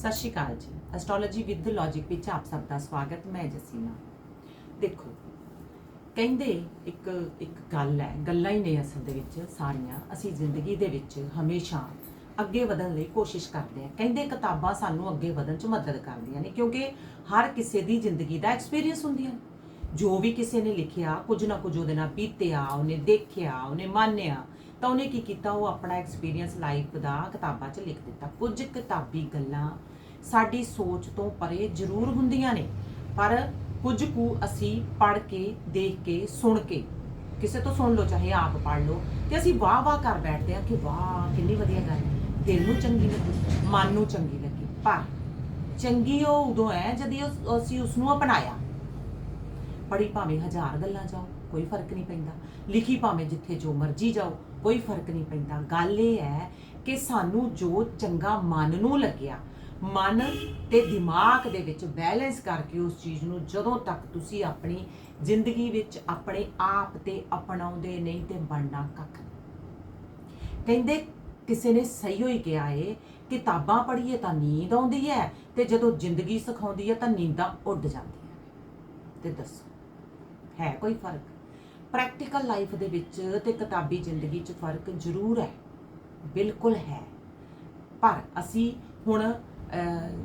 ਸਤਿ ਸ਼੍ਰੀ ਅਕਾਲ ਜੀ। Astrology with logic ਵਿੱਚ ਆਪ ਸਭ ਦਾ ਸਵਾਗਤ, ਮੈਂ ਜਸੀਨਾ। ਦੇਖੋ, ਕਹਿੰਦੇ ਇੱਕ ਇੱਕ ਗੱਲ ਹੈ, ਗੱਲਾਂ ਹੀ ਨੇ ਅਸਲ ਦੇ ਵਿੱਚ ਸਾਰੀਆਂ। ਅਸੀਂ ਜ਼ਿੰਦਗੀ ਦੇ ਵਿੱਚ ਹਮੇਸ਼ਾ ਅੱਗੇ ਵਧਣ ਲਈ ਕੋਸ਼ਿਸ਼ ਕਰਦੇ ਹਾਂ। ਕਹਿੰਦੇ ਕਿਤਾਬਾਂ ਸਾਨੂੰ ਅੱਗੇ ਵਧਣ 'ਚ ਮਦਦ ਕਰਦੀਆਂ ਨੇ, ਕਿਉਂਕਿ ਹਰ ਕਿਸੇ ਦੀ ਜ਼ਿੰਦਗੀ ਦਾ ਐਕਸਪੀਰੀਅੰਸ ਹੁੰਦੀਆਂ ਨੇ ਜੋ ਵੀ ਕਿਸੇ ਨੇ ਲਿਖਿਆ, ਕੁਝ ਨਾ ਕੁਝ ਉਹਦੇ ਨਾਲ ਬੀਤਿਆ, ਉਹਨੇ ਦੇਖਿਆ, ਉਹਨੇ ਮੰਨਿਆ ਤਾਂ ਉਹਨੇ ਕੀ ਕੀਤਾ? ਉਹ ਆਪਣਾ ਐਕਸਪੀਰੀਅੰਸ ਲਾਈਫ ਦਾ ਕਿਤਾਬਾਂ 'ਚ ਲਿਖ ਦਿੱਤਾ। ਕੁਝ ਕਿਤਾਬੀ ਗੱਲਾਂ ਸਾਡੀ ਸੋਚ ਤੋਂ ਪਰੇ ਜ਼ਰੂਰ ਹੁੰਦੀਆਂ ਨੇ, ਪਰ ਕੁਝ ਕੁ ਅਸੀਂ ਪੜ੍ਹ ਕੇ, ਦੇਖ ਕੇ, ਸੁਣ ਕੇ, ਕਿਸੇ ਤੋਂ ਸੁਣ ਲਓ, ਚਾਹੇ ਆਪ ਪੜ੍ਹ ਲਓ, ਤੇ ਅਸੀਂ ਵਾਹ ਵਾਹ ਕਰ ਬੈਠਦੇ ਆ ਕਿ ਵਾਹ, ਕਿੰਨੀ ਵਧੀਆ ਗੱਲ ਦਿਲ ਨੂੰ ਚੰਗੀ ਲੱਗੀ, ਮਨ ਨੂੰ ਚੰਗੀ ਲੱਗੀ। ਪਰ ਚੰਗੀ ਉਹ ਉਦੋਂ ਹੈ ਜਦ ਅਸੀਂ ਉਸ ਨੂੰ ਅਪਣਾਇਆ। ਪੜੀ ਭਾਵੇਂ ਹਜ਼ਾਰ ਗੱਲਾਂ ਜਾਓ, ਕੋਈ ਫ਼ਰਕ ਨਹੀਂ ਪੈਂਦਾ। ਲਿਖੀ ਭਾਵੇਂ ਜਿੱਥੇ ਜੋ ਮਰਜ਼ੀ ਜਾਓ ਕੋਈ ਫ਼ਰਕ ਨਹੀਂ ਪੈਂਦਾ। ਗੱਲ ਇਹ ਹੈ ਕਿ ਸਾਨੂੰ ਜੋ ਚੰਗਾ ਮਨ ਨੂੰ ਲੱਗਿਆ, ਮਨ ਤੇ ਦਿਮਾਗ ਦੇ ਵਿੱਚ ਬੈਲੈਂਸ ਕਰਕੇ ਉਸ ਚੀਜ਼ ਨੂੰ ਜਦੋਂ ਤੱਕ ਤੁਸੀਂ ਆਪਣੀ ਜ਼ਿੰਦਗੀ ਵਿੱਚ ਆਪਣੇ ਆਪ ਤੇ ਅਪਣਾਉਂਦੇ ਨਹੀਂ ਤੇ ਬਣਨਾ ਕੱਖ ਨਹੀਂ। ਕਹਿੰਦੇ ਕਿਸੇ ਨੇ ਸਹੀ ਹੋਈ ਕਿਹਾ ਏ, ਕਿਤਾਬਾਂ ਪੜ੍ਹੀਏ ਤਾਂ ਨੀਂਦ ਆਉਂਦੀ ਹੈ ਤੇ ਜਦੋਂ ਜ਼ਿੰਦਗੀ ਸਿਖਾਉਂਦੀ ਹੈ ਤਾਂ ਨੀਂਦਾਂ ਉੱਡ ਜਾਂਦੀਆਂ ਤੇ ਦੱਸੋ, ਹੈ ਕੋਈ ਫ਼ਰਕ? ਪ੍ਰੈਕਟੀਕਲ ਲਾਈਫ ਦੇ ਵਿੱਚ ਤੇ ਕਿਤਾਬੀ ਜ਼ਿੰਦਗੀ 'ਚ ਫ਼ਰਕ ਜ਼ਰੂਰ ਹੈ। ਬਿਲਕੁਲ ਹੈ। ਪਰ ਅਸੀਂ ਹੁਣ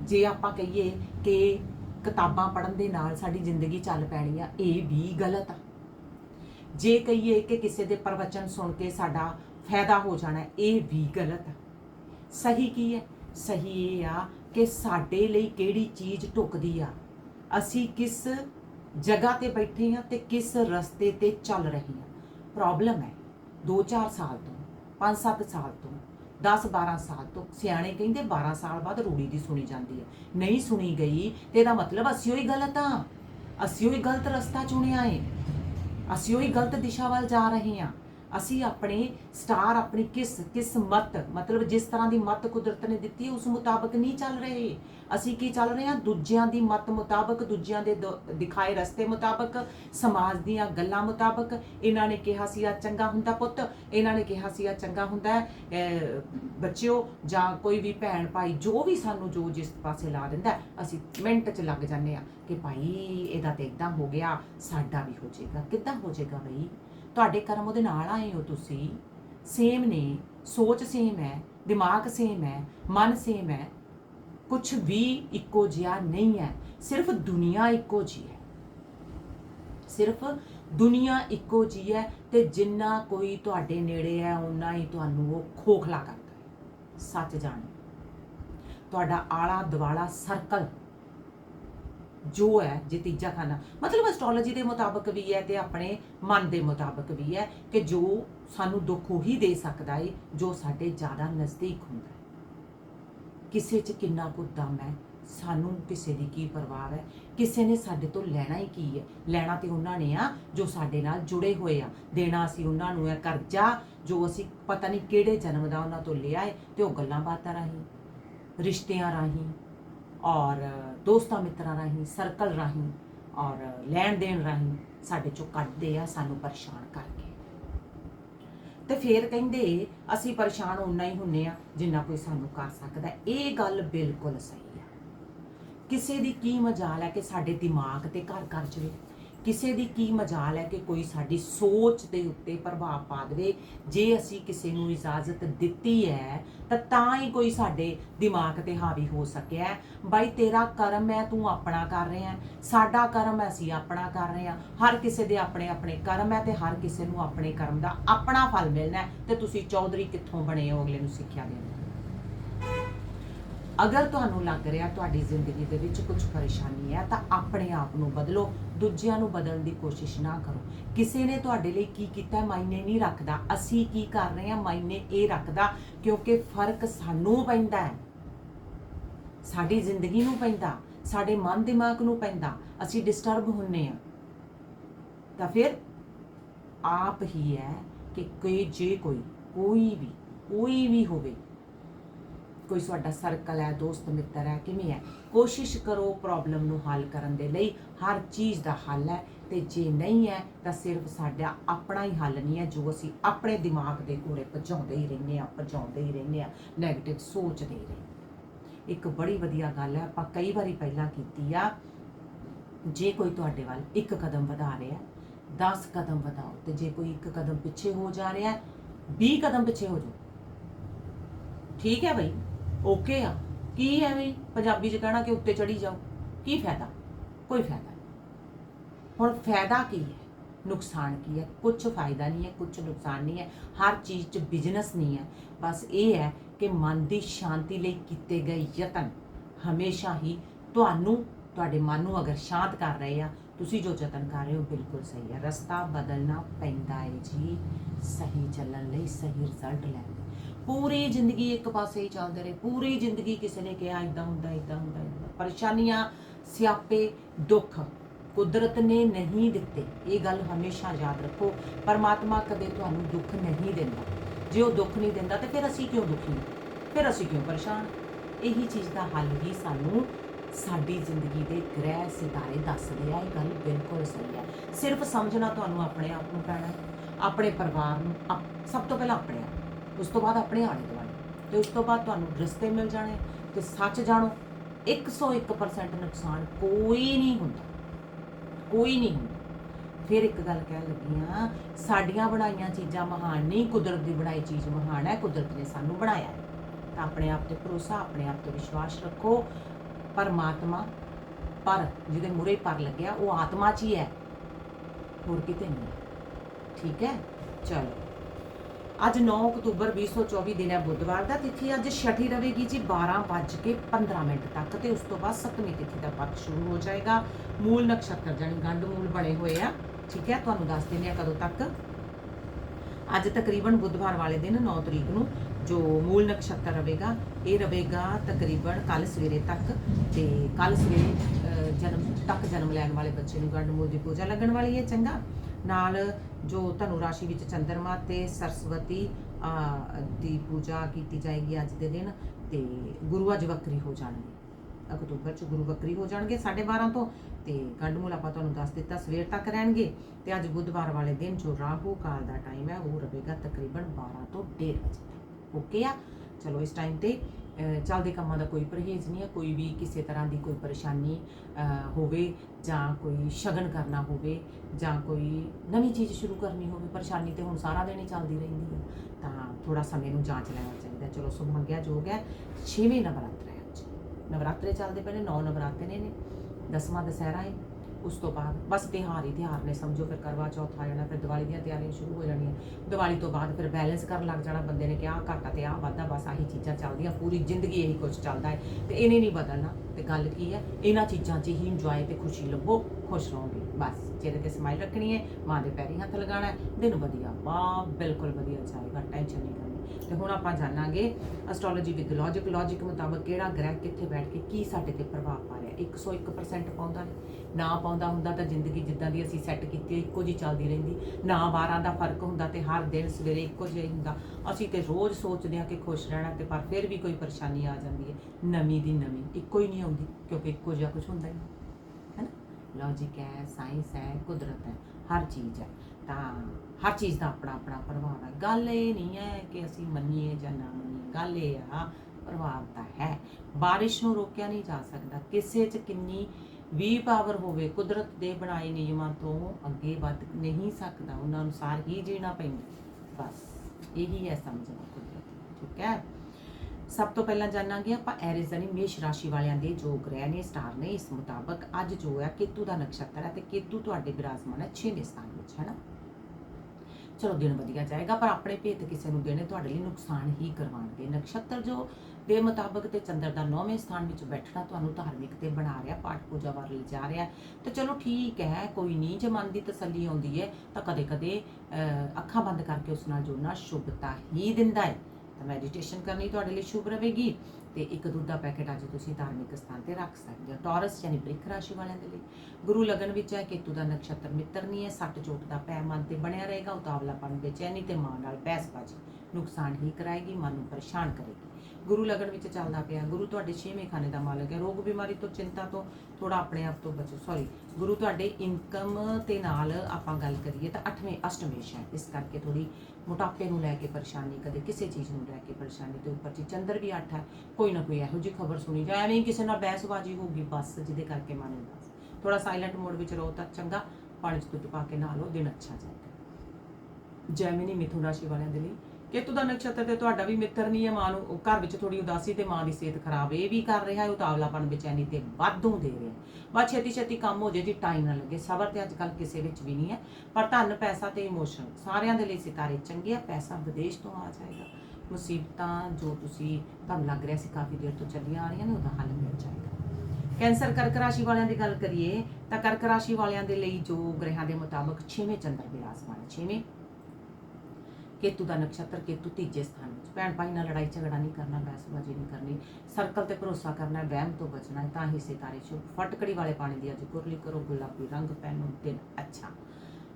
ਜੇ ਆਪਾਂ ਕਹੀਏ ਕਿ ਕਿਤਾਬਾਂ ਪੜ੍ਹਨ ਦੇ ਨਾਲ ਸਾਡੀ ਜ਼ਿੰਦਗੀ ਚੱਲ ਪੈਣੀ ਆ, ਇਹ ਵੀ ਗਲਤ ਆ। ਜੇ ਕਹੀਏ ਕਿ ਕਿਸੇ ਦੇ ਪ੍ਰਵਚਨ ਸੁਣ ਕੇ ਸਾਡਾ ਫਾਇਦਾ ਹੋ ਜਾਣਾ, ਇਹ ਵੀ ਗਲਤ ਆ। ਸਹੀ ਕੀ ਹੈ? ਸਹੀ ਇਹ ਆ ਕਿ ਸਾਡੇ ਲਈ ਕਿਹੜੀ ਚੀਜ਼ ਢੁਕਦੀ ਆ? ਅਸੀਂ ਕਿਸ ਜਗ੍ਹਾ ਤੇ ਬੈਠੇ ਹਾਂ ਤੇ ਕਿਸ ਰਸਤੇ ਤੇ ਚੱਲ ਰਹੀ ਹਾਂ ਪ੍ਰੋਬਲਮ ਹੈ 2-4 ਸਾਲ ਤੋਂ 5-7 ਸਾਲ ਤੋਂ 10-12 ਸਾਲ ਤੋਂ, ਸਿਆਣੇ ਕਹਿੰਦੇ 12 ਸਾਲ ਬਾਅਦ ਰੂੜੀ ਦੀ ਸੁਣੀ ਜਾਂਦੀ ਹੈ। ਨਹੀਂ ਸੁਣੀ ਗਈ ਤੇ ਇਹਦਾ ਮਤਲਬ ਅਸੀਂ ਉਹੀ ਗਲਤ ਆ। ਅਸੀਂ ਉਹੀ ਗਲਤ ਰਸਤਾ ਚੁਣਿਆ ਏ। ਅਸੀਂ ਉਹੀ ਗਲਤ ਦਿਸ਼ਾ ਵੱਲ ਜਾ ਰਹੇ ਹਾਂ ਅਸੀਂ ਆਪਣੇ ਸਟਾਰ, ਆਪਣੀ ਕਿਸ ਕਿਸ ਮਤ ਮਤਲਬ ਜਿਸ ਤਰ੍ਹਾਂ ਦੀ ਮਤ ਕੁਦਰਤ ਨੇ ਦਿੱਤੀ, ਉਸ ਮੁਤਾਬਕ ਨਹੀਂ ਚੱਲ ਰਹੇ। ਅਸੀਂ ਕੀ ਚੱਲ ਰਹੇ ਹਾਂ? ਦੂਜਿਆਂ ਦੀ ਮਤ ਮੁਤਾਬਕ, ਦੂਜਿਆਂ ਦੇ ਦ- ਦਿਖਾਏ ਰਸਤੇ ਮੁਤਾਬਕ, ਸਮਾਜ ਦੀਆਂ ਗੱਲਾਂ ਮੁਤਾਬਕ। ਇਹਨਾਂ ਨੇ ਕਿਹਾ ਸੀ ਆ ਚੰਗਾ ਹੁੰਦਾ ਪੁੱਤ। ਇਹਨਾਂ ਨੇ ਕਿਹਾ ਸੀ ਆ ਚੰਗਾ ਹੁੰਦਾ ਬੱਚਿਓ, ਜਾਂ ਕੋਈ ਵੀ ਭੈਣ, ਭਾਈ, ਜੋ ਵੀ ਸਾਨੂੰ ਜੋ ਜਿਸ ਪਾਸੇ ਲਾ ਦਿੰਦਾ ਅਸੀਂ ਮਿੰਟ 'ਚ ਲੱਗ ਜਾਂਦੇ ਆ ਕਿ ਭਾਈ, ਇਹਦਾ ਤੇ ਇਦਾਂ ਹੋ ਗਿਆ, ਸਾਡਾ ਵੀ ਹੋ ਜਾਏਗਾ। ਕਿੱਦਾਂ ਹੋ ਜਾਏਗਾ ਬਈ? ਤੁਹਾਡੇ ਕਰਮ ਉਹਦੇ ਨਾਲ ਆਏ ਹੋ ਤੁਸੀਂ। ਸੇਮ ਨੇ, ਸੋਚ ਸੇਮ ਹੈ, ਦਿਮਾਗ ਸੇਮ ਹੈ, ਮਨ ਸੇਮ ਹੈ। ਕੁਝ ਵੀ ਇੱਕੋ ਜਿਹਾ ਨਹੀਂ ਹੈ, ਸਿਰਫ ਦੁਨੀਆ ਇੱਕੋ ਜਿਹੀ ਹੈ। ਸਿਰਫ ਦੁਨੀਆ ਇੱਕੋ ਜਿਹੀ ਹੈ ਤੇ ਜਿੰਨਾ ਕੋਈ ਤੁਹਾਡੇ ਨੇੜੇ ਹੈ ਉਨਾ ਹੀ ਤੁਹਾਨੂੰ ਉਹ ਖੋਖਲਾ ਕਰਦਾ ਹੈ। ਸੱਚ ਜਾਣੋ, ਤੁਹਾਡਾ ਆਲਾ ਦਵਾਲਾ ਸਰਕਲ ਜੋ ਹੈ, ਜੇ ਤੀਜਾ ਖਾਨਾ। ਮਤਲਬ ਐਸਟ੍ਰੋਲੋਜੀ ਦੇ ਮੁਤਾਬਕ ਵੀ ਹੈ ਤੇ ਆਪਣੇ ਮਨ ਦੇ ਮੁਤਾਬਕ ਵੀ ਹੈ ਕਿ ਜੋ ਸਾਨੂੰ ਦੁੱਖ ਉਹੀ ਦੇ ਸਕਦਾ ਹੈ ਜੋ ਸਾਡੇ ਜ਼ਿਆਦਾ ਨਜ਼ਦੀਕ ਹੁੰਦਾ ਹੈ। ਕਿਸੇ 'ਚ ਕਿੰਨਾ ਕੁ ਦਮ ਹੈ, ਸਾਨੂੰ ਕਿਸੇ ਦੀ ਕੀ ਪਰਵਾਹ ਹੈ, ਕਿਸੇ ਨੇ ਸਾਡੇ ਤੋਂ ਲੈਣਾ ਹੀ ਕੀ ਹੈ? ਲੈਣਾ ਤੇ ਉਹਨਾਂ ਨੇ ਆ, ਜੋ ਸਾਡੇ ਨਾਲ ਜੁੜੇ ਹੋਏ ਆ। ਦੇਣਾ ਅਸੀਂ ਉਹਨਾਂ ਨੂੰ ਹੈ ਕਰਜ਼ਾ, ਜੋ ਅਸੀਂ ਪਤਾ ਨਹੀਂ ਕਿਹੜੇ ਜਨਮ ਦਾ ਉਹਨਾਂ ਤੋਂ ਲਿਆ ਹੈ ਤੇ ਉਹ ਗੱਲਾਂ ਬਾਤਾਂ ਰਾਹੀਂ, ਰਿਸ਼ਤਿਆਂ ਰਾਹੀਂ ਔਰ, ਦੋਸਤਾਂ ਮਿੱਤਰਾਂ ਰਾਹੀਂ ਸਰਕਲ ਰਾਹੀਂ ਔਰ ਲੈਣ ਦੇਣ ਰਾਹੀਂ ਸਾਡੇ ਚੋਂ ਕੱਢਦੇ ਆ, ਸਾਨੂੰ ਪਰੇਸ਼ਾਨ ਕਰਕੇ। ਤੇ ਫਿਰ ਕਹਿੰਦੇ, ਅਸੀਂ ਪਰੇਸ਼ਾਨ ਉਨਾ ਹੀ ਹੁੰਨੇ ਆ ਜਿੰਨਾ ਕੋਈ ਸਾਨੂੰ ਕਰ ਸਕਦਾ। ਇਹ ਗੱਲ ਬਿਲਕੁਲ ਸਹੀ ਆ। ਕਿਸੇ ਦੀ ਕੀ ਮਜਾਲ ਹੈ ਕਿ ਸਾਡੇ ਦਿਮਾਗ ਤੇ ਘਰ ਕਰ ਜਵੇ ਕਿਸੇ ਦੀ ਕੀ ਮਜਾਲ ਹੈ ਕਿ ਕੋਈ ਸਾਡੀ ਸੋਚ ਦੇ ਉੱਤੇ ਪ੍ਰਭਾਵ ਪਾ ਦੇਵੇ, ਜੇ ਅਸੀਂ ਕਿਸੇ ਨੂੰ ਇਜਾਜ਼ਤ ਦਿੱਤੀ ਹੈ, ਤਾਂ ਤਾਂ ਹੀ ਕੋਈ ਸਾਡੇ ਦਿਮਾਗ ਤੇ ਹਾਵੀ ਹੋ ਸਕਿਆ ਬਾਈ, ਤੇਰਾ ਕਰਮ ਹੈ, ਤੂੰ ਆਪਣਾ ਕਰ ਰਿਹਾ ਸਾਡਾ ਕਰਮ ਹੈ, ਅਸੀਂ ਆਪਣਾ ਕਰ ਰਹੇ ਹਾਂ। ਹਰ ਕਿਸੇ ਦੇ ਆਪਣੇ ਆਪਣੇ ਕਰਮ ਹੈ ਤੇ ਹਰ ਕਿਸੇ ਨੂੰ ਆਪਣੇ ਕਰਮ ਦਾ ਆਪਣਾ ਫਲ ਮਿਲਣਾ ਹੈ ਤੇ ਤੁਸੀਂ ਚੌਧਰੀ ਕਿੱਥੋਂ ਬਣੇ ਹੋ ਅਗਲੇ ਨੂੰ ਸਿੱਖਿਆ ਦੇਣ ਅਗਰ ਤੁਹਾਨੂੰ ਲੱਗ ਰਿਹਾ ਤੁਹਾਡੀ ਜ਼ਿੰਦਗੀ ਦੇ ਵਿੱਚ ਕੁਝ ਪਰੇਸ਼ਾਨੀ ਹੈ, ਤਾਂ ਆਪਣੇ ਆਪ ਨੂੰ ਬਦਲੋ, ਦੂਜਿਆਂ ਨੂੰ ਬਦਲਣ ਦੀ ਕੋਸ਼ਿਸ਼ ਨਾ ਕਰੋ। ਕਿਸੇ ਨੇ ਤੁਹਾਡੇ ਲਈ ਕੀ ਕੀਤਾ, ਮਾਇਨੇ ਨਹੀਂ ਰੱਖਦਾ। ਅਸੀਂ ਕੀ ਕਰ ਰਹੇ ਹਾਂ, ਮਾਇਨੇ ਇਹ ਰੱਖਦਾ ਕਿਉਂਕਿ ਫ਼ਰਕ ਸਾਨੂੰ ਪੈਂਦਾ ਹੈ। ਸਾਡੀ ਜ਼ਿੰਦਗੀ ਨੂੰ ਪੈਂਦਾ, ਸਾਡੇ ਮਨ ਦਿਮਾਗ ਨੂੰ ਪੈਂਦਾ, ਅਸੀਂ ਡਿਸਟਰਬ ਹੁੰਨੇ ਆ ਤਾਂ ਫਿਰ ਆਪ ਹੀ ਹੈ ਕਿ ਕੋਈ ਜੇ ਕੋਈ ਕੋਈ ਵੀ ਕੋਈ ਵੀ ਹੋਵੇ ਕੋਈ ਤੁਹਾਡਾ ਸਰਕਲ ਹੈ, ਦੋਸਤ, ਮਿੱਤਰ ਹੈ, ਕਿਵੇਂ ਹੈ, ਕੋਸ਼ਿਸ਼ ਕਰੋ ਪ੍ਰੋਬਲਮ ਨੂੰ ਹੱਲ ਕਰਨ ਦੇ ਲਈ। ਹਰ ਚੀਜ਼ ਦਾ ਹੱਲ ਹੈ ਤੇ ਜੇ ਨਹੀਂ ਹੈ, ਤਾਂ ਸਿਰਫ ਸਾਡਾ ਆਪਣਾ ਹੀ ਹੱਲ ਨਹੀਂ ਹੈ, ਜੋ ਅਸੀਂ ਆਪਣੇ ਦਿਮਾਗ ਦੇ ਘੋੜੇ ਭਜਾਉਂਦੇ ਹੀ ਰਹਿੰਦੇ ਆ ਭਜਾਉਂਦੇ ਹੀ ਰਹਿੰਦੇ ਆ 네ਗੇਟਿਵ ਸੋਚਦੇ ਹੀ ਰਹਿੰਦੇ ਇੱਕ ਬੜੀ ਵਧੀਆ ਗੱਲ ਹੈ, ਆਪਾਂ ਕਈ ਵਾਰੀ ਪਹਿਲਾਂ ਕੀਤੀ ਆ, ਜੇ ਕੋਈ ਤੁਹਾਡੇ ਵੱਲ ਇੱਕ ਕਦਮ ਵਧਾ ਰਿਹਾ 10 ਕਦਮ ਵਧਾਓ, ਤੇ ਜੇ ਕੋਈ ਇੱਕ ਕਦਮ ਪਿੱਛੇ ਹੋ ਜਾ ਰਿਹਾ 20 ਕਦਮ ਪਿੱਛੇ ਹੋ ਜਾਓ। ਠੀਕ ਹੈ ਬਈ? ਓਕੇ ਆ। ਕੀ ਐਵੇਂ ਪੰਜਾਬੀ ਚ ਕਹਿਣਾ ਕਿ ਉੱਤੇ ਚੜੀ ਜਾਓ? ਕੀ ਫਾਇਦਾ? ਕੋਈ ਫਾਇਦਾ ਨਹੀਂ। ਹੁਣ ਫਾਇਦਾ ਕੀ ਹੈ? ਨੁਕਸਾਨ ਕੀ ਹੈ? ਕੁਝ ਫਾਇਦਾ ਨਹੀਂ ਹੈ ਕੁਝ ਨੁਕਸਾਨ ਨਹੀਂ ਹੈ। ਹਰ ਚੀਜ਼ 'ਚ ਬਿਜ਼ਨਸ ਨਹੀਂ ਹੈ। ਬਸ ਇਹ ਹੈ ਕਿ ਮਨ ਦੀ ਸ਼ਾਂਤੀ ਲਈ ਕੀਤੇ ਗਏ ਯਤਨ ਹਮੇਸ਼ਾ ਹੀ ਤੁਹਾਨੂੰ, ਤੁਹਾਡੇ ਮਨ ਨੂੰ ਅਗਰ ਸ਼ਾਂਤ ਕਰ ਰਹੇ ਆ, ਤੁਸੀਂ ਜੋ ਯਤਨ ਕਰ ਰਹੇ ਹੋ, ਬਿਲਕੁਲ ਸਹੀ ਹੈ। ਰਸਤਾ ਬਦਲਣਾ ਪੈਂਦਾ ਹੈ ਜੀ। ਸਹੀ ਚੱਲਣ ਲਈ ਸਹੀ ਰਿਜ਼ਲਟ ਲੈਣ। ਲਈ ਪੂਰੀ ਜ਼ਿੰਦਗੀ ਇੱਕ ਪਾਸੇ ਹੀ ਚੱਲਦੇ ਰਹੇ, ਪੂਰੀ ਜ਼ਿੰਦਗੀ ਕਿਸੇ ਨੇ ਕਿਹਾ ਇਦਾਂ ਹੁੰਦਾ ਇਦਾਂ ਹੁੰਦਾ, ਏਦਾਂ ਪਰੇਸ਼ਾਨੀਆਂ, ਸਿਆਪੇ, ਦੁੱਖ ਕੁਦਰਤ ਨੇ ਨਹੀਂ ਦਿੱਤੇ। ਇਹ ਗੱਲ ਹਮੇਸ਼ਾ ਯਾਦ ਰੱਖੋ, ਪਰਮਾਤਮਾ ਕਦੇ ਤੁਹਾਨੂੰ ਦੁੱਖ ਨਹੀਂ ਦਿੰਦਾ। ਜੇ ਉਹ ਦੁੱਖ ਨਹੀਂ ਦਿੰਦਾ ਤਾਂ ਫਿਰ ਅਸੀਂ ਕਿਉਂ ਦੁਖੀ? ਫਿਰ ਅਸੀਂ ਕਿਉਂ ਪਰੇਸ਼ਾਨ? ਇਹੀ ਚੀਜ਼ ਦਾ ਹੱਲ ਹੀ ਸਾਨੂੰ ਸਾਡੀ ਜ਼ਿੰਦਗੀ ਦੇ ਗ੍ਰਹਿ ਸਿਤਾਰੇ ਦੱਸਦੇ ਆ। ਇਹ ਗੱਲ ਬਿਲਕੁਲ ਸਹੀ ਹੈ ਸਿਰਫ ਸਮਝਣਾ ਤੁਹਾਨੂੰ ਆਪਣੇ ਆਪ ਨੂੰ ਪੈਣਾ ਆਪਣੇ ਪਰਿਵਾਰ ਨੂੰ, ਆਪ- ਸਭ ਤੋਂ ਪਹਿਲਾਂ ਆਪਣੇ ਆਪ ਉਸ ਤੋਂ ਬਾਅਦ ਆਪਣੇ ਆਲੇ ਦੁਆਲੇ। ਤੇ ਉਸ ਤੋਂ ਬਾਅਦ ਤੁਹਾਨੂੰ ਰਸਤੇ ਮਿਲ ਜਾਣੇ, ਤੇ ਸੱਚ ਜਾਣੋ 101% ਨੁਕਸਾਨ ਕੋਈ ਨਹੀਂ ਹੁੰਦਾ। ਕੋਈ ਨਹੀਂ ਹੁੰਦਾ। ਫਿਰ ਇੱਕ ਗੱਲ ਕਹਿਣ ਲੱਗੀਆਂ ਸਾਡੀਆਂ ਬਣਾਈਆਂ ਚੀਜ਼ਾਂ ਮਹਾਨ ਨਹੀਂ, ਕੁਦਰਤ ਦੀ ਬਣਾਈ ਚੀਜ਼ ਮਹਾਨ ਹੈ, ਕੁਦਰਤ ਨੇ ਸਾਨੂੰ ਬਣਾਇਆ ਹੈ। ਤਾਂ ਆਪਣੇ ਆਪ ਤੇ ਭਰੋਸਾ, ਆਪਣੇ ਆਪ ਤੇ ਵਿਸ਼ਵਾਸ ਰੱਖੋ। ਪਰਮਾਤਮਾ ਪਰ, ਜਿਹਦੇ ਮੂਰੇ ਪਰ ਲੱਗਿਆ, ਉਹ ਆਤਮਾ 'ਚ ਹੀ ਹੈ। ਹੋਰ ਕਿਤੇ ਨਹੀਂ। ਹੈ। ਠੀਕ ਹੈ? ਚਲੋ। ਅੱਜ 9 ਅਕਤੂਬਰ 2024 ਦਿਨ ਹੈ ਬੁੱਧਵਾਰ ਦਾ ਤਿਥੀ, ਅੱਜ ਛਠੀ ਰਹੇਗੀ ਜੀ 12:15 ਮਿੰਟ ਤੱਕ ਤੇ ਉਸ ਤੋਂ ਬਾਅਦ ਸੱਤਵੀਂ ਤਿਥੀ ਦਾ ਪੱਖ ਸ਼ੁਰੂ ਹੋ ਜਾਏਗਾ। ਮੂਲ ਨਕਸ਼ਤਰ ਜਾਨੀ ਗੰਡ ਮੂਲ ਬਣੇ ਹੋਏ ਆ। ਠੀਕ ਹੈ, ਤੁਹਾਨੂੰ ਦੱਸ ਦਿੰਦੇ ਆ ਕਦੋਂ ਤੱਕ। ਅੱਜ ਤਕਰੀਬਨ ਬੁੱਧਵਾਰ ਵਾਲੇ ਦਿਨ 9 ਤਰੀਕ ਨੂੰ ਜੋ ਮੂਲ ਨਕਸ਼ਤਰ ਰਹੇਗਾ ਇਹ ਰਹੇਗਾ ਤਕਰੀਬਨ ਕੱਲ ਸਵੇਰੇ ਤੱਕ ਤੇ ਕੱਲ ਸਵੇਰੇ ਜਨਮ, ਤੱਕ ਜਨਮ ਲੈਣ ਵਾਲੇ ਬੱਚੇ ਨੂੰ ਗੰਡ ਮੂਲ ਦੀ ਪੂਜਾ ਲੱਗਣ ਵਾਲੀ ਹੈ, ਚੰਗਾ। ਨਾਲ ਜੋ ਧਨੁ ਰਾਸ਼ੀ ਵਿੱਚ ਚੰਦਰਮਾ ਤੇ ਸਰਸਵਤੀ ਦੀ ਪੂਜਾ ਕੀਤੀ ਜਾਏਗੀ ਅੱਜ ਦੇ ਦਿਨ ਤੇ ਗੁਰੂ ਅੱਜ ਵੱਖਰੀ ਹੋ ਜਾਣਗੇ। ਅਕਤੂਬਰ ਚ ਗੁਰੂ ਵੱਖਰੀ ਹੋ ਜਾਣਗੇ 12:30 ਤੋਂ ਤੇ ਗੰਡਮੂਲ ਆਪਾਂ ਤੁਹਾਨੂੰ ਦੱਸ ਦਿੱਤਾ ਸਵੇਰ ਤੱਕ ਰਹਿਣਗੇ ਤੇ ਅੱਜ ਬੁੱਧਵਾਰ ਵਾਲੇ ਦਿਨ ਜੋ ਰਾਹੂ ਕਾਲ ਦਾ ਟਾਈਮ ਹੈ ਉਹ ਰਹੇਗਾ ਤਕਰੀਬਨ 12 ਤੋਂ 1:30 ਵਜੇ ਤੱਕ। ਓਕੇ ਆ? ਚਲੋ ਇਸ ਟਾਈਮ ਤੇ ਚੱਲਦੇ ਕੰਮਾਂ ਦਾ ਕੋਈ ਪਰਹੇਜ਼ ਨਹੀਂ ਹੈ, ਕੋਈ ਵੀ ਕਿਸੇ ਤਰ੍ਹਾਂ ਦੀ ਕੋਈ ਪਰੇਸ਼ਾਨੀ ਹੋਵੇ ਜਾਂ ਕੋਈ ਸ਼ਗਨ ਕਰਨਾ ਹੋਵੇ ਜਾਂ ਕੋਈ ਨਵੀਂ ਚੀਜ਼ ਸ਼ੁਰੂ ਕਰਨੀ ਹੋਵੇ, ਪਰੇਸ਼ਾਨੀ ਤੇ ਹੁਣ ਸਾਰਾ ਦਿਨ ਹੀ ਚੱਲਦੀ ਰਹਿੰਦੀ ਹੈ, ਤਾਂ ਥੋੜਾ ਸਮੇਂ ਨੂੰ ਜਾਂਚ ਲੈਣਾ ਚਾਹੀਦਾ ਚਲੋ ਸੁਭਾਗਿਆ ਜੋਗ ਹੈ 6ਵੇਂ ਨਵਰਾਤਰਾ ਹੈ ਅੱਜ। ਨਵਰਾਤਰੇ ਚੱਲਦੇ ਪਏ ਨੇ ਨੌ ਨਵਰਾਤਰੇ ਨੇ ਨੇ, ਦਸਵਾਂ ਦਸਹਿਰਾ ਹੈ। ਉਸ ਤੋਂ ਬਾਅਦ ਬਸ ਤਿਉਹਾਰ ਹੀ ਤਿਉਹਾਰ ਨੇ, ਸਮਝੋ ਫਿਰ ਕਰਵਾ ਚੌਥ ਆ ਜਾਣਾ, ਫਿਰ ਦੀਵਾਲੀ ਦੀਆਂ ਤਿਆਰੀਆਂ ਸ਼ੁਰੂ ਹੋ ਜਾਣੀਆਂ। ਦੀਵਾਲੀ ਤੋਂ ਬਾਅਦ ਫਿਰ ਬੈਲੈਂਸ ਕਰਨ ਲੱਗ ਜਾਣਾ ਬੰਦੇ ਨੇ ਕਿ ਆਹ ਘਾਟਾ ਤੇ ਆਹ ਵਾਧਾ, ਬਸ ਆਹੀ ਚੀਜ਼ਾਂ ਚੱਲਦੀਆਂ, ਪੂਰੀ ਜ਼ਿੰਦਗੀ ਇਹੀ ਕੁਝ ਚੱਲਦਾ ਹੈ ਤੇ ਇਹਨੇ ਨਹੀਂ ਬਦਲਣਾ। ਤੇ ਗੱਲ ਕੀ ਹੈ, ਇਹਨਾਂ ਚੀਜ਼ਾਂ 'ਚ ਹੀ ਇੰਜੋਏ ਤੇ ਖੁਸ਼ੀ ਲੱਭੋ, ਖੁਸ਼ ਰਹੋਗੇ, ਬਸ। ਚਿਹਰੇ ਤੇ ਸਮਾਈਲ ਰੱਖਣੀ ਹੈ, ਮਾਂ ਦੇ ਪੈਰੀ ਹੱਥ ਲਗਾਉਣਾ ਹੈ, ਦਿਨ ਵਧੀਆ ਵਾਹ ਬਿਲਕੁਲ ਵਧੀਆ ਜਾਏਗਾ ਟੈਨਸ਼ਨ ਨਹੀਂ ਕਰਨੀ ਤੇ ਹੁਣ ਆਪਾਂ ਜਾਣਾਂਗੇ ਐਸਟ੍ਰੋਲੋਜੀ ਵਿਦ ਲੌਜੀਕ ਲੌਜੀਕ ਮੁਤਾਬਕ ਕਿਹੜਾ ਗ੍ਰਹਿ ਕਿੱਥੇ ਬੈਠ ਕੇ ਕੀ ਸਾਡੇ ਤੇ ਪ੍ਰਭਾਵ ਪਾ ਰਿਹਾ? 101% ਪਾਉਂਦਾ ਨਹੀਂ ਨਾ ਪਾਉਂਦਾ ਹੁੰਦਾ ਤਾਂ ਜ਼ਿੰਦਗੀ ਜਿੱਦਾਂ ਦੀ ਅਸੀਂ ਸੈੱਟ ਕੀਤੀ ਇੱਕੋ ਜੀ ਚੱਲਦੀ ਰਹਿੰਦੀ। ਨਾ ਵਾਰਾਂ ਦਾ ਫ਼ਰਕ ਹੁੰਦਾ ਤੇ ਹਰ ਦਿਨ ਸਵੇਰੇ ਇੱਕੋ ਜਿਹਾ ਹੀ ਹੁੰਦਾ। ਅਸੀਂ ਤੇ ਰੋਜ਼ ਸੋਚਦੇ ਹਾਂ ਕਿ ਖੁਸ਼ ਰਹਿਣਾ ਤੇ ਪਰ ਫਿਰ ਵੀ ਕੋਈ ਪਰੇਸ਼ਾਨੀ ਆ ਜਾਂਦੀ ਹੈ। ਨਵੀਂ ਦੀ ਨਵੀਂ, ਇੱਕੋ ਹੀ ਨਹੀਂ ਆਉਂਦੀ ਕਿਉਂਕਿ ਇੱਕੋ ਜਿਹਾ ਕੁਝ ਹੁੰਦਾ ਹੀ ਨਹੀਂ। ਹੈ ਨਾ? ਲੌਜੀਕ ਹੈ ਸਾਇੰਸ ਹੈ, ਕੁਦਰਤ ਹੈ, ਹਰ ਚੀਜ਼ ਹੈ। ਤਾਂ ਹਰ ਚੀਜ਼ ਦਾ ਆਪਣਾ ਆਪਣਾ ਪ੍ਰਭਾਵ ਹੈ। ਗੱਲ ਇਹ ਨਹੀਂ ਹੈ ਕਿ ਅਸੀਂ ਮੰਨੀਏ ਜਾਂ ਨਾ ਮੰਨੀਏ। ਗੱਲ ਇਹ ਆ, ਪ੍ਰਭਾਵ ਤਾਂ ਹੈ। ਬਾਰਿਸ਼ ਨੂੰ ਰੋਕਿਆ ਨਹੀਂ ਜਾ ਸਕਦਾ। ਕਿਸੇ 'ਚ ਕਿੰਨੀ ਵੀ ਪਾਵਰ ਹੋਵੇ, ਕੁਦਰਤ ਦੇ ਬਣਾਏ ਨਿਯਮਾਂ ਤੋਂ ਅੱਗੇ ਵੱਧ ਨਹੀਂ ਸਕਦਾ। ਉਹਨਾਂ ਅਨੁਸਾਰ ਹੀ ਜੀਣਾ ਪੈਂਦਾ ਬਸ, ਇਹੀ ਹੈ ਸਮਝਣਾ ਕੁਦਰਤ ਠੀਕ ਹੈ? ਸਭ ਤੋਂ ਪਹਿਲਾਂ ਜਾਣਾਂਗੇ ਆਪਾਂ ਐਰੀਜ਼ ਯਾਨੀ ਮੇਸ਼ ਰਾਸ਼ੀ ਵਾਲਿਆਂ ਦੇ ਜੋ ਗ੍ਰਹਿ ਨੇ ਸਟਾਰ ਨੇ, ਇਸ ਮੁਤਾਬਕ ਅੱਜ ਜੋ ਹੈ, ਕੇਤੂ ਦਾ ਨਕਸ਼ਤਰ ਹੈ ਤੇ ਕੇਤੂ ਤੁਹਾਡੇ ਵਿਰਾਜਮਾਨ ਹੈ 6ਵੇਂ ਸਥਾਨ ਵਿੱਚ, ਹੈ ਨਾ? ਚਲੋ ਦਿਨ ਵਧੀਆ ਜਾਏਗਾ ਪਰ ਆਪਣੇ ਭੇਤ ਕਿਸੇ ਨੂੰ ਦੇਣੇ ਤੁਹਾਡੇ ਲਈ ਨੁਕਸਾਨ ਹੀ ਕਰਵਾਉਣਗੇ। ਨਕਸ਼ਤਰ ਜੋ ਦੇ ਮੁਤਾਬਕ ਤੇ ਚੰਦਰ ਦਾ 9ਵੇਂ ਸਥਾਨ ਵਿੱਚ ਬੈਠਣਾ ਤੁਹਾਨੂੰ ਧਾਰਮਿਕ ਤੇ ਬਣਾ ਰਿਹਾ ਪਾਠ ਪੂਜਾ ਵੱਲ ਜਾ ਰਿਹਾ ਤੇ ਚਲੋ ਠੀਕ ਹੈ ਕੋਈ ਨਹੀਂ ਜੇ ਮਨ ਦੀ ਤਸੱਲੀ ਆਉਂਦੀ ਹੈ ਤਾਂ ਕਦੇ-ਕਦੇ ਅਹ, ਅੱਖਾਂ ਬੰਦ ਕਰਕੇ ਉਸ ਨਾਲ ਜੁੜਨਾ ਸ਼ੁਭਤਾ ਹੀ ਦਿੰਦਾ ਹੈ। ਤਾਂ ਮੈਡੀਟੇਸ਼ਨ ਕਰਨੀ ਤੁਹਾਡੇ ਲਈ ਸ਼ੁਭ ਰਹੇਗੀ। ਤੇ ਇੱਕ ਦੁੱਧ ਦਾ ਪੈਕੇਟ ਅੱਜ ਤੁਸੀਂ ਧਾਰਮਿਕ ਸਥਾਨ ਤੇ ਰੱਖ ਸਕਦੇ ਹੋ। ਟੌਰਸ ਯਾਨੀ ਬ੍ਰਿਖ ਰਾਸ਼ੀ ਵਾਲਿਆਂ ਦੇ ਲਈ। ਗੁਰੂ ਲਗਨ ਵਿੱਚ ਹੈ, ਕੇਤੂ ਦਾ ਨਕਸ਼ਤਰ ਮਿੱਤਰ ਨਹੀਂ ਹੈ, ਸੱਟ ਚੋਟ ਦਾ ਪੈ ਤੇ ਬਣਿਆ ਰਹੇਗਾ, ਉਤਾਵਲਾਪਨ ਬੇਚੈਨੀ ਤੇ ਮਾਂ ਨਾਲ ਬਹਿਸਬਾਜ਼ੀ ਨੁਕਸਾਨ ਹੀ ਕਰਾਏਗੀ, ਮਨ ਨੂੰ ਪਰੇਸ਼ਾਨ ਕਰੇਗੀ। ਗੁਰੂ ਲਗਨ ਵਿੱਚ ਚੱਲਦਾ ਪਿਆ, ਗੁਰੂ ਤੁਹਾਡੇ ਛੇਵੇਂ ਖਾਨੇ ਦਾ ਮਾਲਕ ਹੈ। ਰੋਗ ਬਿਮਾਰੀ ਤੋਂ, ਚਿੰਤਾ ਤੋਂ ਥੋੜਾ ਆਪਣੇ ਆਪ ਤੋਂ ਬਚੋ। ਸੌਰੀ ਗੁਰੂ ਤੁਹਾਡੇ ਇਨਕਮ ਤੇ ਨਾਲ ਆਪਾਂ ਗੱਲ ਕਰੀਏ ਤਾਂ 8ਵੇਂ ਅਸ਼ਟਮੇਸ਼ ਹੈ ਇਸ ਕਰਕੇ ਥੋੜੀ ਮੋਟਾਪੇ ਨੂੰ ਲੈ ਕੇ ਪਰੇਸ਼ਾਨੀ, ਕਦੇ ਕਿਸੇ ਚੀਜ਼ ਨੂੰ ਲੈ ਕੇ ਪਰੇਸ਼ਾਨੀ ਤੇ ਉੱਪਰ ਜੀ। ਚੰਦਰ ਵੀ ਅੱਠ ਹੈ, ਕੋਈ ਨਾ ਕੋਈ ਇਹੋ ਜਿਹੀ ਖਬਰ ਸੁਣੀ ਜਾਂ ਐਵੇਂ ਹੀ ਕਿਸੇ ਨਾਲ ਬਹਿਸਬਾਜ਼ੀ ਹੋਊਗੀ, ਬਸ ਜਿਹਦੇ ਕਰਕੇ ਮਨ ਉਦਾਸ ਥੋੜਾ ਸਾਇਲੈਂਟ ਮੋਡ ਵਿੱਚ ਰਹੋ ਤਾਂ ਚੰਗਾ, ਪਾਣੀ 'ਚ ਦੁੱਧ ਪਾ ਕੇ ਨਹਾ ਲਓ, ਦਿਨ ਅੱਛਾ ਜਾਏਗਾ। ਜੈਮਿਨੀ ਮਿਥੁਨ ਰਾਸ਼ੀ ਵਾਲਿਆਂ ਦੇ ਲਈ ਕੇਤੂ ਦਾ ਨਕਸ਼ਤਰ ਤੇ ਤੁਹਾਡਾ ਵੀ ਮਿੱਤਰ ਨਹੀਂ ਹੈ, ਮਾਂ ਨੂੰ ਘਰ ਵਿੱਚ ਥੋੜੀ ਉਦਾਸੀ ਤੇ ਮਾਂ ਦੀ ਸਿਹਤ ਖਰਾਬ ਇਹ ਵੀ ਕਰ ਰਿਹਾ ਹੈ ਉਤਾਵਲਾਪਨ ਬੇਚੈਨੀ ਤੇ ਵਾਧੂ ਦੇ ਰਿਹਾ ਬਸ ਛੇਤੀ ਛੇਤੀ ਕੰਮ ਹੋ ਜੇ ਜੀ ਟਾਈਮ ਨਾ ਲੱਗੇ। ਸਬਰ ਤੇ ਅੱਜ ਕੱਲ ਕਿਸੇ ਵਿੱਚ ਵੀ ਨਹੀਂ ਹੈ, ਪਰ ਧਨ, ਪੈਸਾ ਤੇ ਇਮੋਸ਼ਨ ਸਾਰਿਆਂ ਦੇ ਲਈ ਸਿਤਾਰੇ ਚੰਗੇ ਆ, ਪੈਸਾ ਵਿਦੇਸ਼ ਤੋਂ ਆ ਜਾਏਗਾ। ਮੁਸੀਬਤਾਂ ਜੋ ਤੁਸੀਂ ਤੁਹਾਨੂੰ ਲੱਗ ਰਿਹਾ ਸੀ ਕਾਫੀ ਦੇਰ ਤੋਂ ਚੱਲੀਆਂ ਆ ਰਹੀਆਂ ਨੇ, ਉਹਦਾ ਹੱਲ ਮਿਲ ਜਾਏਗਾ। ਕੈਂਸਰ ਕਰਕ ਰਾਸ਼ੀ ਵਾਲਿਆਂ ਦੀ ਗੱਲ ਕਰੀਏ, ਤਾਂ ਕਰਕ ਰਾਸ਼ੀ ਵਾਲਿਆਂ ਦੇ ਲਈ ਜੋ ਗ੍ਰਹਿਾਂ ਦੇ ਮੁਤਾਬਕ 6ਵੇਂ ਚੰਦਰ ਵਿਰਾਜਮਾਨ ਹੈ 6ਵੇਂ ਕੇਤੂ ਦਾ ਨਕਸ਼ਤਰ, ਕੇਤੂ ਤੀਜੇ ਸਥਾਨ ਵਿੱਚ। ਭੈਣ ਭਾਈ ਨਾਲ ਲੜਾਈ, ਝਗੜਾ ਨਹੀਂ ਕਰਨਾ, ਬਹਿਸਬਾਜ਼ੀ ਨਹੀਂ ਕਰਨੀ। ਸਰਕਲ ਤੇ ਭਰੋਸਾ ਕਰਨਾ ਹੈ ਵਹਿਮ ਤੋਂ ਬਚਣਾ ਹੈ ਤਾਂ ਹੀ ਸਿਤਾਰੇ ਸ਼ੁਭ ਫਟਕੜੀ ਵਾਲੇ ਪਾਣੀ ਦੀ ਅੱਜ ਕੁਰਲੀ ਕਰੋ ਗੁਲਾਬੀ ਰੰਗ ਪਹਿਨੋ ਦਿਨ ਅੱਛਾ।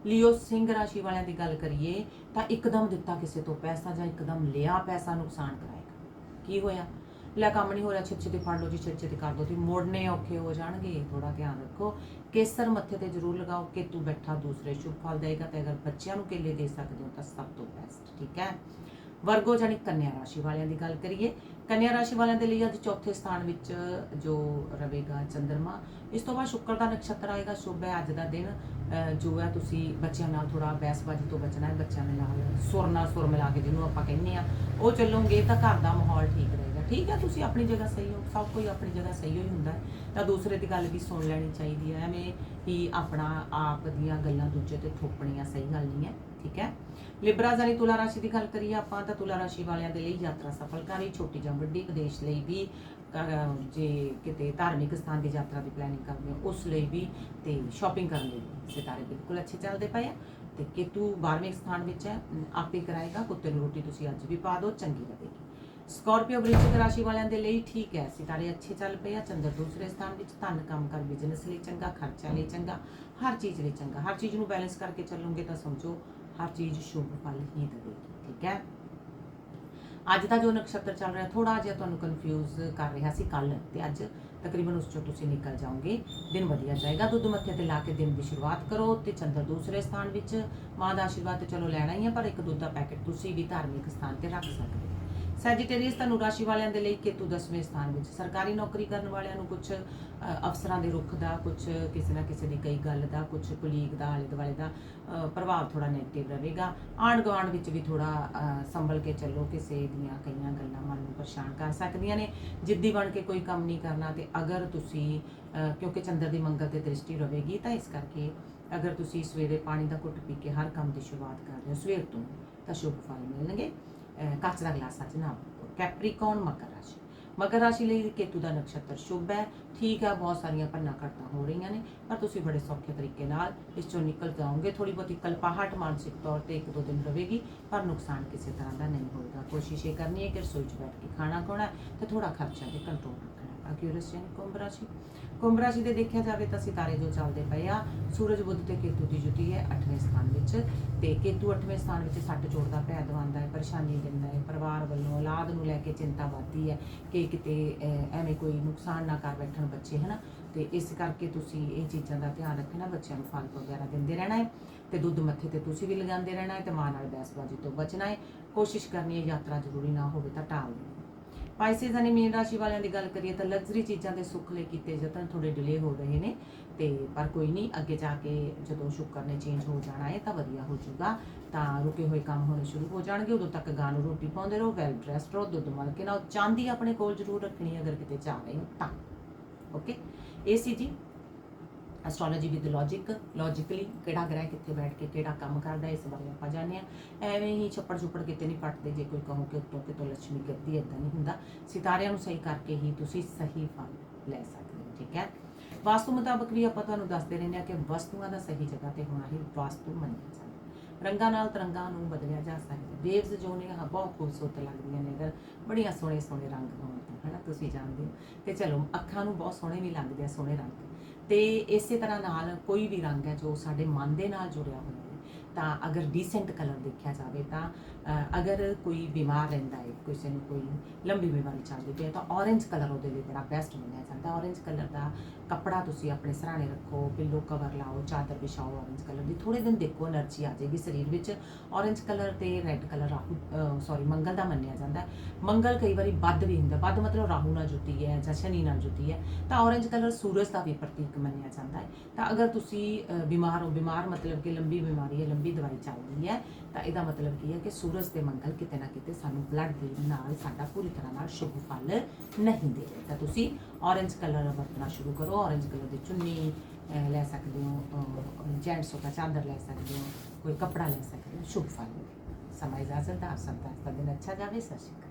ਲਿਓ, ਸਿੰਘ ਰਾਸ਼ੀ ਵਾਲਿਆਂ ਦੀ ਗੱਲ ਕਰੀਏ, ਤਾਂ ਇੱਕਦਮ ਦਿੱਤਾ ਕਿਸੇ ਤੋਂ ਪੈਸਾ ਜਾਂ ਇੱਕਦਮ ਲਿਆ ਪੈਸਾ ਨੁਕਸਾਨ ਕਰਾਏਗਾ। ਕੀ ਹੋਇਆ? ਲੈ ਕੰਮ ਨਹੀਂ ਹੋ ਰਿਹਾ ਛੇਤੀ ਛੇਤੀ ਫੜ ਲਓ ਜੀ ਛੇਤੀ ਛੇਤੀ ਕਰ ਦਿਓ। ਤੇ ਮੋੜਨੇ ਔਖੇ ਹੋ ਜਾਣਗੇ ਥੋੜਾ ਧਿਆਨ ਰੱਖੋ। ਕੇਸਰ ਮੱਥੇ ਤੇ ਜ਼ਰੂਰ ਲਗਾਓ ਕੇਤੂ ਬੈਠਾ ਦੂਸਰੇ ਸ਼ੁਭ ਫਲ ਦੇਗਾ ਤੇ ਅਗਰ ਬੱਚਿਆਂ ਨੂੰ ਕੇਲੇ ਦੇ ਸਕਦੇ ਹੋ ਤਾਂ ਸਭ ਤੋਂ ਬੈਸਟ ਠੀਕ ਹੈ? ਵਰਗੋ ਜਾਨੀ ਕੰਨਿਆ ਰਾਸ਼ੀ ਵਾਲਿਆਂ ਦੀ ਗੱਲ ਕਰੀਏ। ਕੰਨਿਆ ਰਾਸ਼ੀ ਵਾਲਿਆਂ ਦੇ ਲਈ ਅੱਜ ਚੌਥੇ ਸਥਾਨ ਵਿੱਚ ਜੋ ਰਵੇਗਾ ਚੰਦਰਮਾ। ਇਸ ਤੋਂ ਬਾਅਦ ਸ਼ੁੱਕਰ ਦਾ ਨਕਸ਼ਤਰ ਆਏਗਾ, ਸ਼ੁਭ ਹੈ ਅੱਜ ਦਾ ਦਿਨ। ਅਹ ਜੋ ਹੈ ਤੁਸੀਂ ਬੱਚਿਆਂ ਨਾਲ ਥੋੜਾ ਬਹਿਸਬਾਜ਼ੀ ਤੋਂ ਬਚਣਾ ਹੈ, ਬੱਚਿਆਂ ਦੇ ਨਾਲ ਸੁਰ ਨਾਲ ਸੁਰ ਮਿਲਾ ਕੇ ਜਿਹਨੂੰ ਆਪਾਂ ਕਹਿੰਦੇ ਆ ਉਹ ਚੱਲੋਗੇ ਤਾਂ ਘਰ ਦਾ ਮਾਹੌਲ ਠੀਕ ਰਹੇ। ਠੀਕ ਹੈ, ਤੁਸੀਂ ਆਪਣੀ ਜਗ੍ਹਾ ਸਹੀ ਹੋ, ਸਭ ਕੋਈ ਆਪਣੀ ਜਗ੍ਹਾ ਸਹੀ ਹੋਈ ਹੁੰਦਾ ਹੈ। ਤਾਂ ਦੂਸਰੇ ਦੀ ਗੱਲ ਵੀ ਸੁਣ ਲੈਣੀ ਚਾਹੀਦੀ ਹੈ, ਐਵੇਂ ਹੀ ਆਪਣਾ ਆਪ ਦੀਆਂ ਗੱਲਾਂ ਦੂਜੇ ਤੇ ਥੋਪਣੀਆਂ ਸਹੀ ਗੱਲ ਨਹੀਂ ਹੈ, ਠੀਕ ਹੈ। ਲਿਬਰਾ ਜਾਨੀ ਤੁਲਾ ਰਾਸ਼ੀ ਦੀ ਗੱਲ ਕਰੀਏ ਆਪਾਂ, ਤਾਂ ਤੁਲਾ ਰਾਸ਼ੀ ਵਾਲਿਆਂ ਦੇ ਲਈ ਯਾਤਰਾ ਸਫਲਕਾਰੀ ਛੋਟੀ ਜਾਂ ਵੱਡੀ ਵਿਦੇਸ਼ ਲਈ ਵੀ ਜੇ ਕਿਤੇ ਧਾਰਮਿਕ ਸਥਾਨ ਦੀ ਯਾਤਰਾ ਦੀ ਪਲੈਨਿੰਗ ਕਰਦੇ ਹੋ, ਉਸ ਲਈ ਵੀ ਤੇ ਸ਼ਾਪਿੰਗ ਕਰਨ ਲਈ ਵੀ ਸਿਤਾਰੇ ਬਿਲਕੁਲ ਅੱਛੇ ਚੱਲਦੇ ਪਏ ਆ। ਤੇ ਕੇਤੂ 12ਵੇਂ ਸਥਾਨ ਵਿੱਚ ਹੈ ਆਪੇ ਕਰਾਏਗਾ, ਕੁੱਤੇ ਨੂੰ ਰੋਟੀ ਤੁਸੀਂ ਅੱਜ ਵੀ ਪਾ ਦਿਓ, ਚੰਗੀ ਰਹੇਗੀ ਸਕਾਰਪੀਓ ਵ੍ਰਿਸ਼ਚਿਕ ਰਾਸ਼ੀ ਵਾਲਿਆਂ ਦੇ ਲਈ ਠੀਕ ਹੈ। ਸਿਤਾਰੇ ਅੱਛੇ ਚੱਲ ਪਏ ਆ। ਚੰਦਰ ਦੂਸਰੇ ਸਥਾਨ ਵਿੱਚ ਧਨ ਕੰਮ ਕਰ ਬਿਜ਼ਨਸ ਲਈ ਚੰਗਾ ਖਰਚਾ ਲਈ ਚੰਗਾ, ਹਰ ਚੀਜ਼ ਲਈ ਚੰਗਾ। ਹਰ ਚੀਜ਼ ਨੂੰ ਬੈਲੈਂਸ ਕਰਕੇ ਚੱਲੋਗੇ ਤਾਂ ਸਮਝੋ ਹਰ ਚੀਜ਼ ਸ਼ੁਭ ਫਲ ਹੀ ਦੇਵੇਗੀ, ਠੀਕ ਹੈ? ਅੱਜ ਦਾ ਜੋ ਨਕਸ਼ਤਰ ਚੱਲ ਰਿਹਾ ਥੋੜਾ ਜਿਹਾ ਤੁਹਾਨੂੰ ਕਨਫਿਊਜ਼ ਕਰ ਰਿਹਾ ਸੀ ਕੱਲ ਤੇ ਅੱਜ। ਤਕਰੀਬਨ ਉਸ ਚੋਂ ਤੁਸੀਂ ਨਿਕਲ ਜਾਓਗੇ। ਦਿਨ ਵਧੀਆ ਜਾਏਗਾ। ਦੁੱਧ ਮੱਥੇ ਤੇ ਲਾ ਕੇ ਦਿਨ ਦੀ ਸ਼ੁਰੂਆਤ ਕਰੋ ਤੇ ਚੰਦਰ ਦੂਸਰੇ ਸਥਾਨ ਵਿੱਚ ਮਾਂ ਦਾ ਆਸ਼ੀਰਵਾਦ ਤੇ ਚਲੋ ਲੈਣਾ ਹੀ ਹੈ ਪਰ ਇੱਕ ਦੁੱਧ ਦਾ ਪੈਕੇਟ ਤੁਸੀਂ ਵੀ ਧਾਰਮਿਕ ਸਥਾਨ ਤੇ ਰੱਖ ਸਕਦੇ ਹੋ ਸੈਜੀਟੇਰੀਅਸ ਤੁਹਾਨੂੰ ਰਾਸ਼ੀ ਵਾਲਿਆਂ ਦੇ ਲਈ ਕੇਤੂ 10ਵੇਂ ਸਥਾਨ ਵਿੱਚ, ਸਰਕਾਰੀ ਨੌਕਰੀ ਕਰਨ ਵਾਲਿਆਂ ਨੂੰ ਕੁਝ ਅਫਸਰਾਂ ਦੇ ਰੁਖ ਦਾ ਕੁਝ ਕਿਸੇ ਨਾ ਕਿਸੇ ਦੀ ਕਈ ਗੱਲ ਦਾ ਕੁਝ ਕੁਲੀਗ ਦਾ, ਆਲੇ ਦੁਆਲੇ ਦਾ ਪ੍ਰਭਾਵ ਥੋੜਾ ਨੈਗੇਟਿਵ ਰਹੇਗਾ। ਆਂਢ ਗੁਆਂਢ ਵਿੱਚ ਵੀ ਥੋੜਾ ਸੰਭਲ ਕੇ ਚੱਲੋ, ਕਿਸੇ ਦੀਆਂ ਕਈਆਂ ਗੱਲਾਂ ਮਨ ਨੂੰ ਪਰੇਸ਼ਾਨ ਕਰ ਸਕਦੀਆਂ ਨੇ। ਜਿੱਦੀ ਬਣ ਕੇ ਕੋਈ ਕੰਮ ਨਹੀਂ ਕਰਨਾ ਤੇ ਅਗਰ ਤੁਸੀਂ ਕਿਉਂਕਿ ਚੰਦਰ ਦੀ ਮੰਗਲ ਤੇ ਦ੍ਰਿਸ਼ਟੀ ਰਹੇਗੀ ਤਾਂ ਇਸ ਕਰਕੇ ਅਗਰ ਤੁਸੀਂ ਸਵੇਰੇ ਪਾਣੀ ਦਾ ਘੁੱਟ ਪੀ ਕੇ ਹਰ ਕੰਮ ਦੀ ਸ਼ੁਰੂਆਤ ਕਰ ਰਹੇ ਹੋ, ਸਵੇਰ ਤੋਂ ਤਾਂ ਸ਼ੁਭ ਫਲ ਮਿਲਣਗੇ। ਅਹ ਕੱਚ ਦਾ ਗਲਾਸ ਅੱਜ ਨਾ ਕੈਪਰੀਕੌਨ ਮਕਰ ਰਾਸ਼ੀ ਮਕਰ ਰਾਸ਼ੀ ਲਈ ਕੇਤੂ ਦਾ ਨਕਸ਼ਤਰ ਸ਼ੁਭ ਹੈ ਠੀਕ ਹੈ ਬਹੁਤ ਸਾਰੀਆਂ ਪੰਨਾ ਘਟਨਾ ਹੋ ਰਹੀਆਂ ਨੇ ਪਰ ਤੁਸੀਂ ਬੜੇ ਸੌਖੇ ਤਰੀਕੇ ਨਾਲ ਇਸ ਚੋਂ ਨਿਕਲ ਜਾਓਗੇ ਥੋੜੀ ਬਹੁਤੀ ਕਲਪਾਹਟ ਮਾਨਸਿਕ ਤੌਰ ਤੇ ਇੱਕ ਦੋ ਦਿਨ ਰਹੇਗੀ ਪਰ ਨੁਕਸਾਨ ਕਿਸੇ ਤਰ੍ਹਾਂ ਦਾ ਨਹੀਂ ਹੋਏਗਾ ਕੋਸ਼ਿਸ਼ ਇਹ ਕਰਨੀ ਹੈ ਕਿ ਰਸੋਈ 'ਚ ਬੈਠ ਕੇ ਖਾਣਾ ਖਾਣਾ ਹੈ ਤੇ ਥੋੜਾ ਖਰਚਾ ਤੇ ਕੰਟਰੋਲ ਰੱਖਣਾ ਹੈ ਕੁੰਭ ਰਾਸ਼ੀ ਕੁੰਭ ਰਾਸ਼ੀ ਦੇ ਦੇਖਿਆ ਜਾਵੇ ਤਾਂ ਸਿਤਾਰੇ ਜੋ ਚੱਲਦੇ ਪਏ ਆ, ਸੂਰਜ ਬੁੱਧ ਤੇ ਕੇਤੂ ਦੀ ਜੁਤੀ ਹੈ 8ਵੇਂ ਸਥਾਨ ਵਿੱਚ ਤੇ ਕੇਤੂ 8ਵੇਂ ਸਥਾਨ ਵਿੱਚ ਸੱਟ ਚੋਟ ਦਾ ਭੈ ਦਵਾਉਂਦਾ ਹੈ, ਪਰੇਸ਼ਾਨੀ ਦਿੰਦਾ ਹੈ, ਪਰਿਵਾਰ ਵੱਲੋਂ ਔਲਾਦ ਨੂੰ ਲੈ ਕੇ ਚਿੰਤਾ ਵੱਧਦੀ ਹੈ ਕਿ ਕਿਤੇ ਐਵੇਂ ਕੋਈ ਨੁਕਸਾਨ ਨਾ ਕਰ ਬੈਠਣ ਬੱਚੇ, ਹਨਾ? ਤੇ ਇਸ ਕਰਕੇ ਤੁਸੀਂ ਇਹ ਚੀਜ਼ਾਂ ਦਾ ਧਿਆਨ ਰੱਖਣਾ, ਬੱਚਿਆਂ ਨੂੰ ਫਲ ਵਗੈਰਾ ਦਿੰਦੇ ਰਹਿਣਾ ਹੈ ਤੇ ਦੁੱਧ ਮੱਥੇ ਤੇ ਤੁਸੀਂ ਵੀ ਲਗਾਉਂਦੇ ਰਹਿਣਾ ਹੈ ਤੇ ਮਾਂ ਨਾਲ ਬਹਿਸਬਾਜ਼ੀ ਤੋਂ ਬਚਣਾ ਹੈ। ਕੋਸ਼ਿਸ਼ ਕਰਨੀ ਹੈ ਯਾਤਰਾ ਜ਼ਰੂਰੀ ਨਾ ਹੋਵੇ ਤਾਂ ਟਾਲ ਦਿਓ ਸਪਾਈਸਿਸ ਯਾਨੀ ਮੀਨ ਰਾਸ਼ੀ ਵਾਲਿਆਂ ਦੀ ਗੱਲ ਕਰੀਏ ਤਾਂ ਲਗਜ਼ਰੀ ਚੀਜ਼ਾਂ ਦੇ ਸੁੱਖ ਲਈ ਕੀਤੇ ਯਤਨ ਥੋੜੇ ਡਿਲੇ ਹੋ ਰਹੇ ਨੇ ਤੇ ਪਰ ਕੋਈ ਨਹੀਂ, ਅੱਗੇ ਜਾ ਕੇ ਜਦੋਂ ਸ਼ੁਕਰ ਨੇ ਚੇਂਜ ਹੋ ਜਾਣਾ ਹੈ ਤਾਂ ਵਧੀਆ ਹੋ ਜਾਊਗਾ। ਤਾਂ ਰੁਕੇ ਹੋਏ ਕੰਮ ਹੋਣੇ ਸ਼ੁਰੂ ਹੋ ਜਾਣਗੇ, ਉਦੋਂ ਤੱਕ ਗਾਂ ਨੂੰ ਰੋਟੀ ਪਾਉਂਦੇ ਰਹੋ ਵੈਲ ਡਰੈਸਡ ਰਹੋ, ਦੁੱਧ ਮਲ ਕੇ ਨਾ ਚਾਂਦੀ ਆਪਣੇ ਕੋਲ ਜ਼ਰੂਰ ਰੱਖਣੀ ਅਗਰ ਕਿਤੇ ਜਾ ਰਹੇ ਹੋ ਤਾਂ। ਓਕੇ ਇਹ ਸੀ ਜੀ ਐਸਟ੍ਰੋਲੋਜੀ ਵਿਦ ਲੌਜੀਕ ਲੌਜੀਕਲੀ ਕਿਹੜਾ ਗ੍ਰਹਿ ਕਿੱਥੇ ਬੈਠ ਕੇ ਕਿਹੜਾ ਕੰਮ ਕਰਦਾ ਇਸ ਬਾਰੇ ਆਪਾਂ ਜਾਣਦੇ ਐਵੇਂ ਹੀ ਛੱਪੜ ਛੁੱਪੜ ਕਿਤੇ ਨਹੀਂ ਪੱਟਦੇ, ਜੇ ਕੋਈ ਕਹੋ ਕਿ ਉੱਤੋਂ ਕਿਤੋਂ ਲੱਛਮੀ ਗਿਰਦੀ ਇਦਾਂ ਨਹੀਂ ਹੁੰਦਾ, ਸਿਤਾਰਿਆਂ ਨੂੰ ਸਹੀ ਕਰਕੇ ਹੀ ਤੁਸੀਂ ਸਹੀ ਫਲ ਲੈ ਸਕਦੇ ਹੋ, ਠੀਕ ਹੈ? ਵਾਸਤੂ ਮੁਤਾਬਕ ਵੀ ਆਪਾਂ ਤੁਹਾਨੂੰ ਦੱਸਦੇ ਰਹਿੰਦੇ ਹਾਂ ਕਿ ਵਸਤੂਆਂ ਦਾ ਸਹੀ ਜਗ੍ਹਾ ਤੇ ਹੋਣਾ ਹੀ ਵਾਸਤੂ ਮੰਨਿਆ ਜਾਂਦਾ ਰੰਗਾਂ ਨਾਲ ਤਰੰਗਾਂ ਨੂੰ ਬਦਲਿਆ ਜਾ ਸਕਦਾ ਵੇਵਸ ਜੋ ਨੇ, ਆਹ ਬਹੁਤ ਖੂਬਸੂਰਤ ਲੱਗਦੀਆਂ ਨੇ ਅਗਰ, ਬੜੀਆਂ ਸੋਹਣੇ ਸੋਹਣੇ ਰੰਗ ਹੋਣ ਤਾਂ, ਹਨਾ? ਤੁਸੀਂ ਜਾਣਦੇ ਹੋ। ਤੇ ਚਲੋ, ਅੱਖਾਂ ਨੂੰ ਬਹੁਤ ਸੋਹਣੇ ਵੀ ਲੱਗਦੇ ਆ, ਸੋਹਣੇ ਰੰਗ। ਤੇ ਇਸੇ ਤਰ੍ਹਾਂ ਨਾਲ ਕੋਈ ਵੀ ਰੰਗ ਹੈ ਜੋ ਸਾਡੇ ਮਨ ਦੇ ਨਾਲ ਜੁੜਿਆ ਹੋਇਆ ਤਾਂ ਅਗਰ ਡੀਸੈਂਟ ਕਲਰ ਦੇਖਿਆ ਜਾਵੇ ਤਾਂ ਅਗਰ ਕੋਈ ਬਿਮਾਰ ਰਹਿੰਦਾ ਹੈ, ਕਿਸੇ ਨੂੰ ਕੋਈ ਲੰਬੀ ਬਿਮਾਰੀ ਚੱਲਦੀ ਪਈ ਹੈ, ਤਾਂ ਔਰੇਂਜ ਕਲਰ ਉਹਦੇ ਲਈ ਬੜਾ ਬੈਸਟ ਮੰਨਿਆ ਜਾਂਦਾ ਔਰੇਂਜ ਕਲਰ ਦਾ ਕੱਪੜਾ ਤੁਸੀਂ ਆਪਣੇ ਸਰਾਣੇ ਰੱਖੋ ਪਿੱਲੋ ਕਵਰ ਲਾਓ, ਚਾਦਰ ਵਿਛਾਓ ਔਰੇਂਜ ਕਲਰ ਦੀ। ਥੋੜੇ ਦਿਨ ਦੇਖੋ એનર્ਜੀ ਆ ਜਾਏਗੀ ਸਰੀਰ ਵਿੱਚ। ਔਰੇਂਜ ਕਲਰ ਤੇ red colour Rahu sorry Mangal ਦਾ ਮੰਨਿਆ ਜਾਂਦਾ ਮੰਗਲ ਕਈ ਵਾਰੀ ਵੱਧ ਵੀ ਹੁੰਦਾ ਵੱਧ ਮਤਲਬ ਰਾਹੂ ਨਾਲ ਜੁਤੀ ਹੈ ਜਾਂ ਸ਼ਨੀ ਨਾਲ ਜੁਤੀ ਹੈ, ਤਾਂ ਔਰੇਂਜ ਕਲਰ ਸੂਰਜ ਦਾ ਵੀ ਪ੍ਰਤੀਕ ਮੰਨਿਆ ਜਾਂਦਾ ਹੈ। ਤਾਂ ਅਗਰ ਤੁਸੀਂ ਬਿਮਾਰ ਹੋ, ਬਿਮਾਰ ਮਤਲਬ ਕਿ ਲੰਬੀ ਬਿਮਾਰੀ ਹੈ, ਲੰਬੀ ਦਵਾਈ ਚੱਲਦੀ ਹੈ, ਤਾਂ ਇਹਦਾ ਮਤਲਬ ਕੀ ਹੈ ਕਿ ਸੂਰਜ ਦੇ ਮੰਗਲ ਕਿਤੇ ਨਾ ਕਿਤੇ ਸਾਨੂੰ ਬਲੱਡ ਦੇ ਨਾਲ ਸਾਡਾ ਪੂਰੀ ਤਰ੍ਹਾਂ ਨਾਲ ਸ਼ੁਭ ਫਲ ਨਹੀਂ ਦੇ ਰਿਹਾ। ਤਾਂ ਤੁਸੀਂ orange ਕਲਰ ਵਰਤਣਾ ਸ਼ੁਰੂ ਕਰੋ, orange ਕਲਰ ਦੀ ਚੁੰਨੀ ਲੈ ਸਕਦੇ ਹੋ ਜੈਂਟਸ ਹੋ ਤਾਂ ਚਾਦਰ ਲੈ ਸਕਦੇ ਹੋ, ਕੋਈ ਕੱਪੜਾ ਲੈ ਸਕਦੇ ਹੋ, ਸ਼ੁਭ ਫਲ ਸਮਾਂ ਇਜਾਜ਼ਤ, ਆਪ ਸਭ ਦਾ ਅੱਜ ਦਾ ਦਿਨ ਅੱਛਾ ਜਾਵੇ, ਸਤਿ ਸ਼੍ਰੀ ਅਕਾਲ।